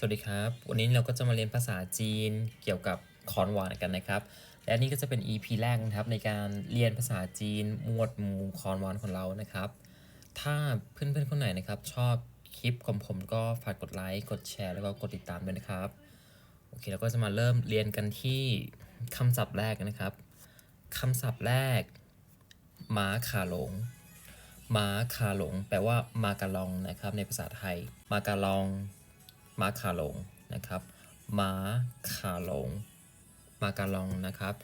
สวัสดีครับ วันนี้เราก็จะมาเรียนภาษาจีนเกี่ยวกับขอนหวานกันนะครับ และนี่ก็จะเป็น EP แรกนะครับในการเรียนภาษาจีนหมวดหมู่ขอนหวานของเรานะครับ ถ้าเพื่อนๆคนไหนนะครับชอบคลิปของผมก็ฝากกดไลค์กดแชร์แล้วก็กดติดตามด้วยนะครับโอเคเราก็จะมาเริ่มเรียนกันที่คำศัพท์แรกนะครับคำศัพท์แรกหมาขาหลงม้าคาหลง แปลว่ามากะลองนะครับในภาษาไทย มากะลอง ม้าคาหลงนะครับม้าขาหลงมากะลองนะครับ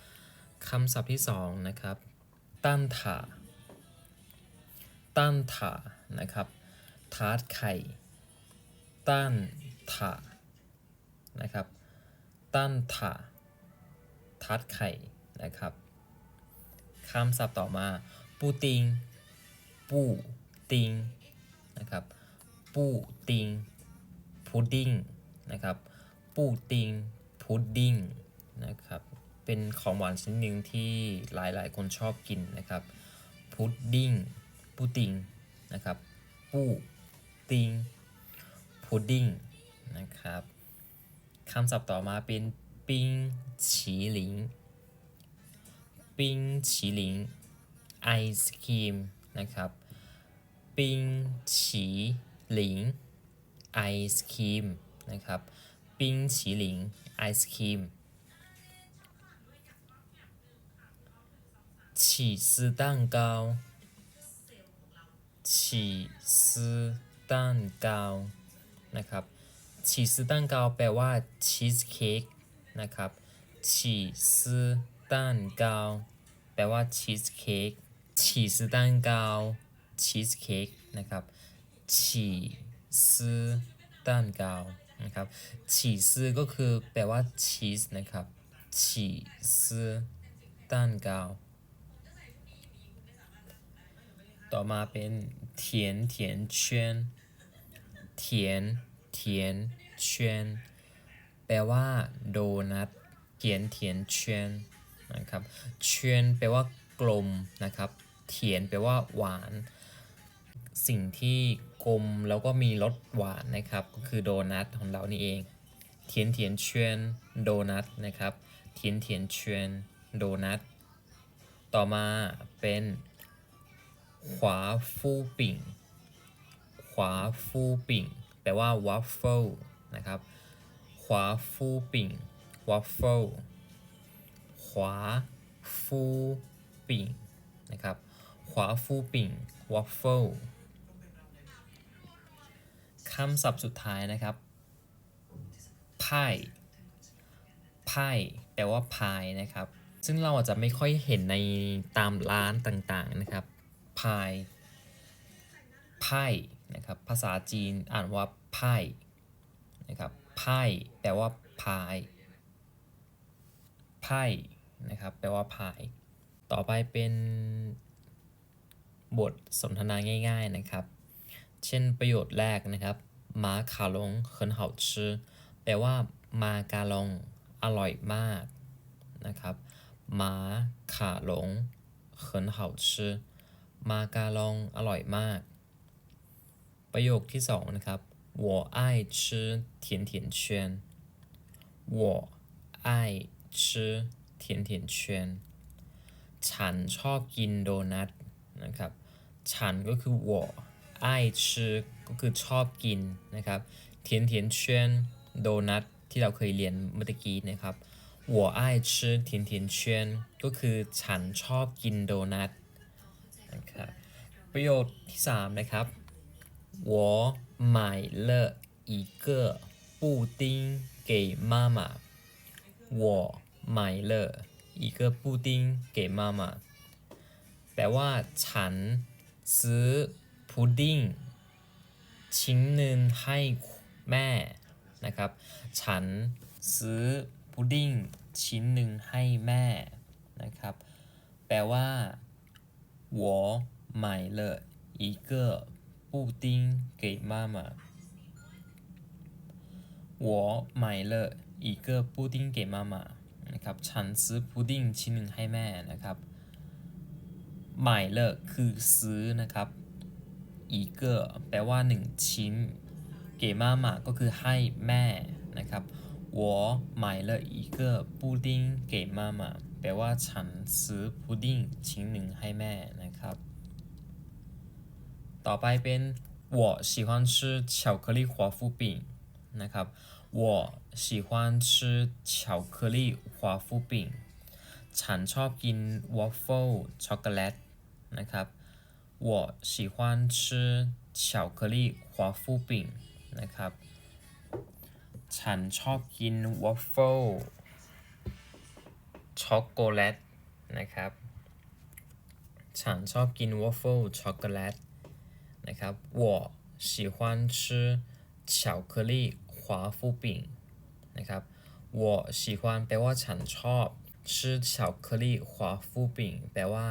คำศัพท์ที่สองนะครับตั้นถาตั้นถานะครับทาร์ตไข่ตั้นถานะครับตั้นถาทาร์ตไข่นะครับคำศัพท์ต่อมาปูติงปูติงนะครับปูติง พุดดิ้งนะครับปูติงพุดดิ้งนะครับเป็นของหวานชนิดหนึ่งที่หลายๆ คนชอบกินนะครับพุดดิ้งปูติงนะครับปูติงพุดดิ้งนะครับคำศัพท์ต่อมาเป็นปิงฉีหลิงปิงฉีหลิงไอศครีมนะครับปิงฉีหลิง ไอศครีมนะครับ ปิ้งฉีหลิง ไอศครีม 起司蛋糕起司蛋糕นะครับ起司蛋糕แปลว่าชีสเค้กนะครับ起司蛋糕แปลว่าชีสเค้ก起司蛋糕ชีสเค้กนะครับ ซื้อต้านกาวนะครับฉี่ซื้อก็คือแปลว่าชีสนะครับฉี่ซื้อต้านกาว ต่อมาเป็นเทียนเทียนเชียนเทียนเทียนเชียนแปลว่าโดนัทเทียนเทียนเชียนนะครับเชียนแปลว่ากลมนะครับ เทียนแปลว่าหวาน สิ่งที่ กลมแล้วก็มีรสหวานนะครับ ก็คือโดนัทของเรานี่เอง เทียนเทียนเชียนโดนัทนะครับ เทียนเทียนเชียนโดนัท ต่อมาเป็นขวาฟูปิ่ง ขวาฟูปิ่งแปลว่าวัฟเฟิลนะครับ ขวาฟูปิ่งวัฟเฟิล ขวาฟูปิ่งนะครับ ขวาฟูปิ่งวัฟเฟิล คำศัพท์สุดท้ายนะครับพายพายแปลว่าพายนะครับ ซึ่งเราอาจจะไม่ค่อยเห็นในตามร้านต่างๆนะครับพายพายนะครับ ภาษาจีนอ่านว่าพายนะครับพายแปลว่าพายพายนะครับ แปลว่าพาย ต่อไปเป็นบทสนทนาง่าย ๆนะครับ เช่นประโยชน์แรกนะครับมาคาลง很好吃แปลว่ามากาลงอร่อยมากนะครับมาขาหลง很好吃มากาลงอร่อยมาก ประโยคที่สองนะครับ我爱吃甜甜圈我爱吃甜甜圈ฉันชอบกินโดนัทนะครับ ฉันก็คือ我 爱吃ก็คือชอบกินนะครับ甜甜圈โดนัทที่เราเคยเรียนเมื่อกี้นะครับ我爱吃甜甜圈ก็คือฉันชอบกินโดนัทนะครับประโยคที่สามนะครับ我买了一个布丁给妈妈我买了一个布丁给妈妈แปลว่าฉันซื้อ พุดดิ้งชิ้นหนึ่งให้แม่นะครับ ฉันซื้อพุดดิ้งชิ้นหนึ่งให้แม่นะครับ แปลว่า我买了一个布丁给妈妈我买了一个布丁给妈妈นะครับฉันซื้อพุดดิ้งชิ้นหนึ่งให้แม่นะครับหมายเลขคือซื้อนะครับ อีเกอร์แปลว่า 1 ชิ้น เก๋มามาก็คือให้แม่นะครับ我买了一个布丁给妈妈แปลว่าฉันซื้อพุดดิ้งชิ้นหนึ่งให้แม่นะครับ ต่อไปเป็น我喜欢吃巧克力华夫饼นะครับ我喜欢吃巧克力华夫饼ฉันชอบกินวอฟเฟิลช็อกโกแลตนะครับ 我喜欢吃巧克力华夫饼นะครับ ฉันชอบกินวอฟเฟิลช็อกโกแลตนะครับ ฉันชอบกินวอฟเฟิลช็อกโกแลตนะครับ我喜欢吃巧克力华夫饼นะครับ我喜欢แปลว่าฉันชอบ吃巧克力华夫饼แปลว่า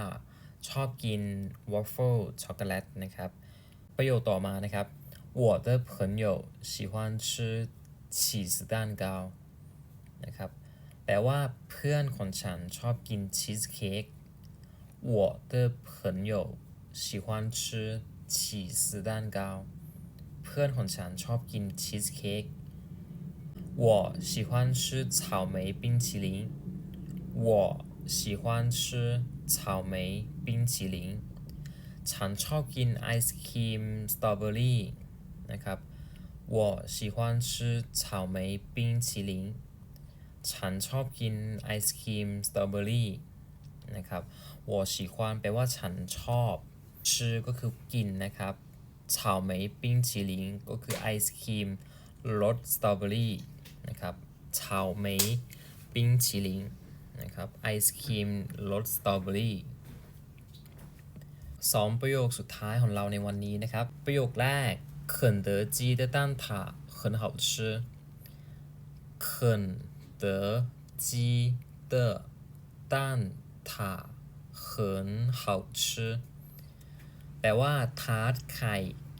ชอบกินวอฟเฟิลช็อกโกแลตนะครับ ประโยคต่อมานะครับ我的朋友喜欢吃起司蛋糕นะครับ แปลว่าเพื่อนของฉันชอบกินชีสเค้ก我的朋友喜欢吃起司蛋糕เพื่อนของฉันชอบกินชีสเค้ก我喜欢吃草莓冰淇淋我 喜欢吃草莓冰淇淋ฉันชอบกินไอศครีมสตรอเบอรี่นะครับ我喜欢吃草莓冰淇淋ฉันชอบกินไอศครีมสตรอเบอรี่นะครับ我喜欢แปลว่าฉันชอบชื่อก็คือกินนะครับ草莓冰淇淋ก็คือไอศครีมรสสตรอเบอรี่นะครับ草莓冰淇淋 นะครับไอศครีมรสสตรอเบอรี่ สองประโยคสุดท้ายของเราในวันนี้นะครับ ประโยคแรก肯德基的蛋挞很好吃肯德基的蛋挞很好吃แปลว่าทาร์ตไข่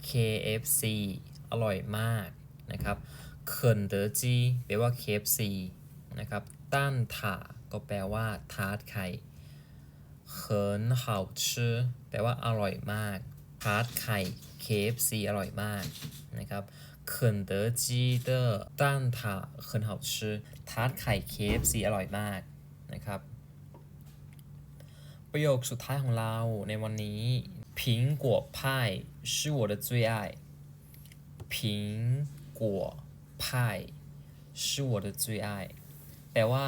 KFC อร่อยมากนะครับเขินเดอจีแปลว่า KFC นะครับต้านถา ก็แปลว่าทาร์ตไข่เขินเห่าชื่อแปลว่าอร่อยมากทาร์ตไข่ KFC อร่อยมากนะครับ肯德基的蛋挞很好吃ทาร์ตไข่ KFC อร่อยมากนะครับ ประโยคสุดท้ายของเราในวันนี้苹果派是我的最爱苹果派是我的最爱แปลว่า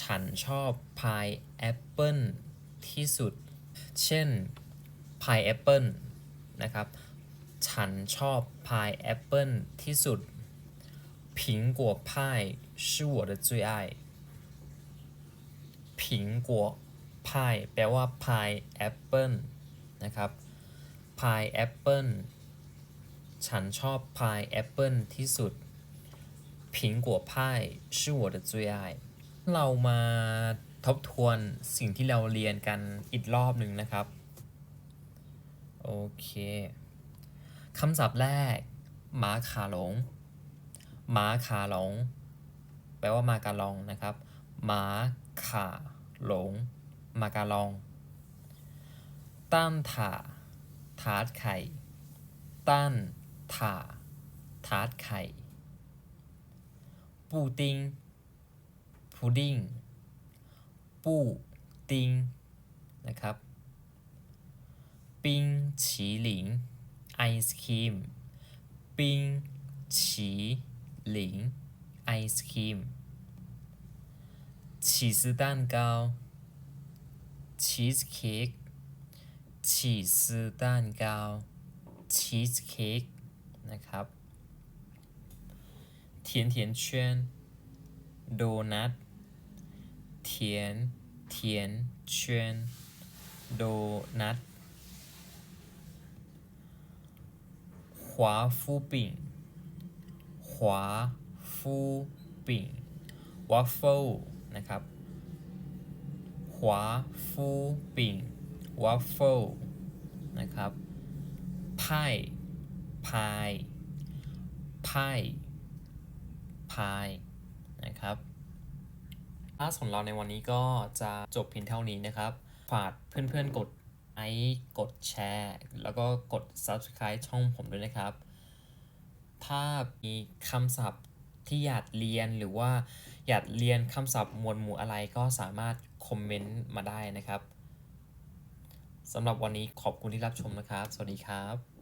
ฉันชอบพายแอปเปิลที่สุด เช่นพายแอปเปิลนะครับ ฉันชอบพายแอปเปิลที่สุด苹果派是我的最爱苹果พายแปลว่าพายแอปเปิลนะครับพายแอปเปิลฉันชอบพายแอปเปิลที่สุด苹果派是我的最爱 เรามาทบทวนสิ่งที่เราเรียนกันอีกรอบหนึ่งนะครับ โอเคคำศัพท์แรกหมาขาหลงหมาขาหลง แปลว่ามาการองนะครับหมาขาหลง มาการองตั้นถาทาร์ตไข่ตั้นถาทาร์ตไข่ปูติ้ง พุดดิ้ง ปูติ้งนะครับ ปิ้งฉีหลิง ไอศครีม ปิ้งฉีหลิง ไอศครีม 起司蛋糕 ชีสเค้ก起司蛋糕ชีสเค้กนะครับ甜甜圈โดนัท 甜甜圈โดนัท华夫饼华夫饼 waffle นะครับ ขวาฟูปิ่งวัฟเฟิลนะครับไพ่พายไพ่พายนะครับ คลาสของเราในวันนี้ก็จะจบเพียงเท่านี้นะครับ ฝากเพื่อนๆกดไลค์กดแชร์ แล้วก็กด Subscribe ช่องผมด้วยนะครับ ถ้ามีคำศัพท์ที่อยากเรียนหรือว่าอยากเรียนคำศัพท์มวดหมู่อะไรก็สามารถคอมเมนต์มาได้นะครับสำหรับวันนี้ขอบคุณที่รับชมนะครับ สวัสดีครับ